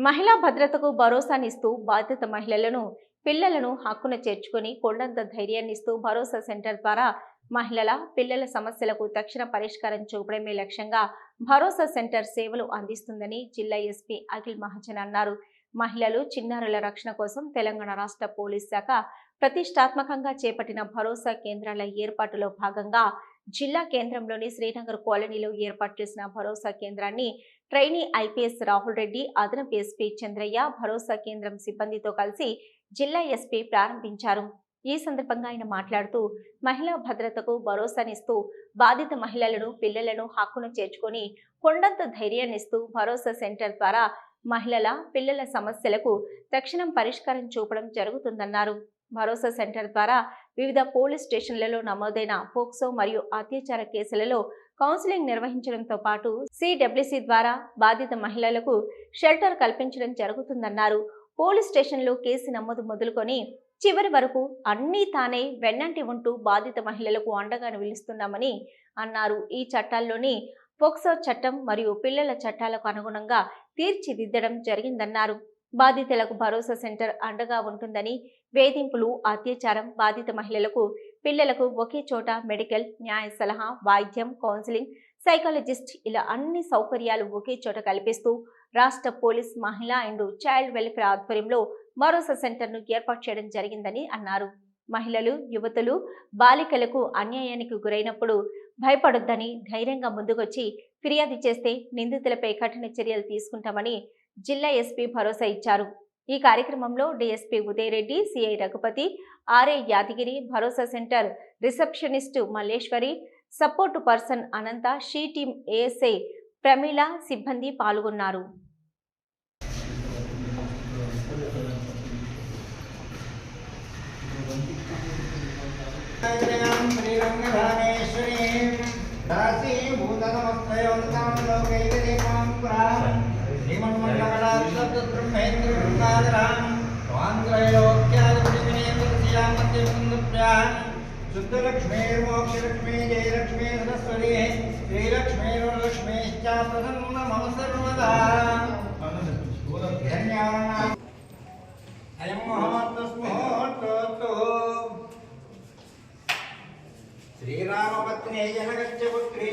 మహిళా భద్రతకు భరోసానిస్తూ బాధిత మహిళలను పిల్లలను హక్కున చేర్చుకొని కొండంత ధైర్యాన్నిస్తూ భరోసా సెంటర్ ద్వారా మహిళల పిల్లల సమస్యలకు తక్షణ పరిష్కారం చూపడమే లక్ష్యంగా భరోసా సెంటర్ సేవలు అందిస్తుందని జిల్లా ఎస్పీ అఖిల్ మహాజన్ అన్నారు. మహిళలు చిన్నారుల రక్షణ కోసం తెలంగాణ రాష్ట్ర పోలీస్ శాఖ ప్రతిష్టాత్మకంగా చేపట్టిన భరోసా కేంద్రాల ఏర్పాటులో భాగంగా జిల్లా కేంద్రంలోని శ్రీనగర్ కాలనీలో ఏర్పాటు చేసిన భరోసా కేంద్రాన్ని ట్రైనీ ఐపీఎస్ రాహుల్ రెడ్డి అదనపు ఎస్పీ చంద్రయ్య భరోసా కేంద్రం సిబ్బందితో కలిసి జిల్లా ఎస్పీ ప్రారంభించారు. ఈ సందర్భంగా ఆయన మాట్లాడుతూ మహిళా భద్రతకు భరోసానిస్తూ బాధిత మహిళలను పిల్లలను హక్కును చేర్చుకొని కొండంత ధైర్యాన్నిస్తూ భరోసా సెంటర్ ద్వారా మహిళల పిల్లల సమస్యలకు తక్షణం పరిష్కారం చూపడం జరుగుతుందన్నారు. భరోసా సెంటర్ ద్వారా వివిధ పోలీస్ స్టేషన్లలో నమోదైన పోక్సో మరియు అత్యాచార కేసులలో కౌన్సిలింగ్ నిర్వహించడంతో పాటు సిడబ్ల్యూసి ద్వారా బాధిత మహిళలకు షెల్టర్ కల్పించడం జరుగుతుందన్నారు. పోలీస్ స్టేషన్లో కేసు నమోదు మొదలుకొని చివరి వరకు అన్నీ తానే వెన్నంటి ఉంటూ బాధిత మహిళలకు అండగా నిలుస్తున్నామని అన్నారు. ఈ చట్టాల్లోని పోక్సో చట్టం మరియు పిల్లల చట్టాలకు అనుగుణంగా తీర్చిదిద్దడం జరిగిందన్నారు. బాధితులకు భరోసా సెంటర్ అండగా ఉంటుందని వేధింపులు అత్యాచారం బాధిత మహిళలకు పిల్లలకు ఒకే చోట మెడికల్ న్యాయ సలహా వైద్యం కౌన్సిలింగ్ సైకాలజిస్ట్ ఇలా అన్ని సౌకర్యాలు ఒకే చోట కల్పిస్తూ రాష్ట్ర పోలీస్ మహిళా అండ్ చైల్డ్ వెల్ఫేర్ ఆధ్వర్యంలో భరోసా సెంటర్ను ఏర్పాటు చేయడం జరిగిందని అన్నారు. మహిళలు యువతులు బాలికలకు అన్యాయానికి గురైనప్పుడు భయపడొద్దని ధైర్యంగా ముందుకొచ్చి ఫిర్యాదు చేస్తే నిందితులపై కఠిన చర్యలు తీసుకుంటామని జిల్లా ఎస్పీ భరోసా ఇచ్చారు. ఈ కార్యక్రమంలో DSP Udayareddy CI Raghupathi RA Yadagiri Bharosa centre receptionist Malleswari support person Anantha she team ASI Pramila సిబ్బంది పాల్గొన్నారు. శ్రీరంగధామేశ్వరీం శ్రీమన్మండలాత్సబ్రహ్మేంద్రగంగాధరాం స్వాంధ్రయోక్యాదివినేంద్రశ్యామత్యముందుభ్యాం శుద్ధలక్ష్మీర్మోక్షలక్ష్మీ జయలక్ష్మీ సరస్వతి శ్రీలక్ష్మీర్వరలక్ష్మీశ్చ ప్రసన్న మమ సర్వదా ధన్యవాదాలు అయం మహోత్తస్మోత్తోత్తు శ్రీరామపత్ని జనగచ్చ పుత్రి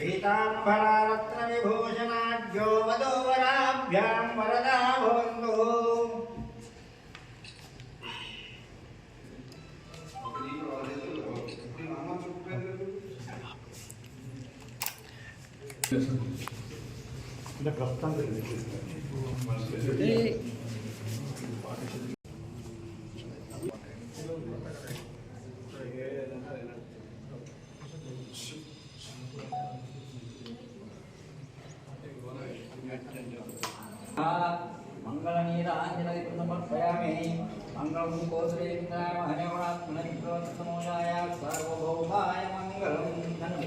సీతాంగనా సుందరి కోమలాంగి పీతాంబరరత్న విభూషణాఢ్యో వధూవరాభ్యాం వరదా భవంతు మంగళనీరాంజనమర్పయామి మంగళం కోసలేంద్రాయ మహనీయమాత్మనవిక్రోత్తమోజాయ సార్వభౌమాయ మంగళం ధనం.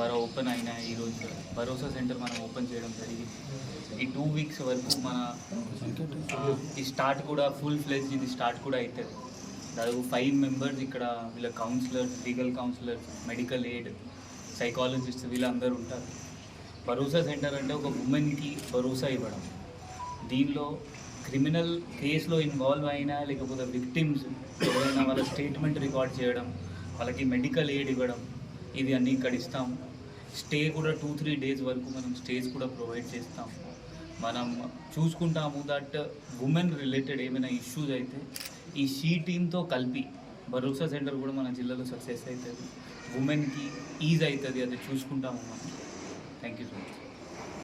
ద్వారా ఓపెన్ అయిన ఈరోజు భరోసా సెంటర్ మనం ఓపెన్ చేయడం జరిగింది. ఈ టూ వీక్స్ వరకు మన ఈ స్టార్ట్ కూడా ఫుల్ ఫ్లెజ్ ఇది స్టార్ట్ కూడా అవుతుంది దాదాపు ఫైవ్ మెంబర్స్ ఇక్కడ వీళ్ళ counsellors legal counsellors medical aid psychologist వీళ్ళందరూ ఉంటారు. భరోసా సెంటర్ అంటే ఒక ఉమెన్కి భరోసా ఇవ్వడం. దీనిలో క్రిమినల్ కేసులో ఇన్వాల్వ్ అయినా లేకపోతే విక్టిమ్స్ ఎవరైనా వాళ్ళ స్టేట్మెంట్ రికార్డ్ చేయడం వాళ్ళకి మెడికల్ ఎయిడ్ ఇవ్వడం ఇది అన్నీ ఇక్కడ ఇస్తాం. స్టే కూడా టూ త్రీ డేస్ వరకు మనం స్టేస్ కూడా ప్రొవైడ్ చేస్తాం మనం చూసుకుంటాము దట్ ఉమెన్ రిలేటెడ్ ఏమైనా ఇష్యూస్ అయితే ఈ షీ టీమ్తో కలిపి భరోసా సెంటర్ కూడా మన జిల్లాలో సక్సెస్ అవుతుంది. ఉమెన్కి ఈజ్ అవుతుంది అది చూసుకుంటాము మనం. Thank you so much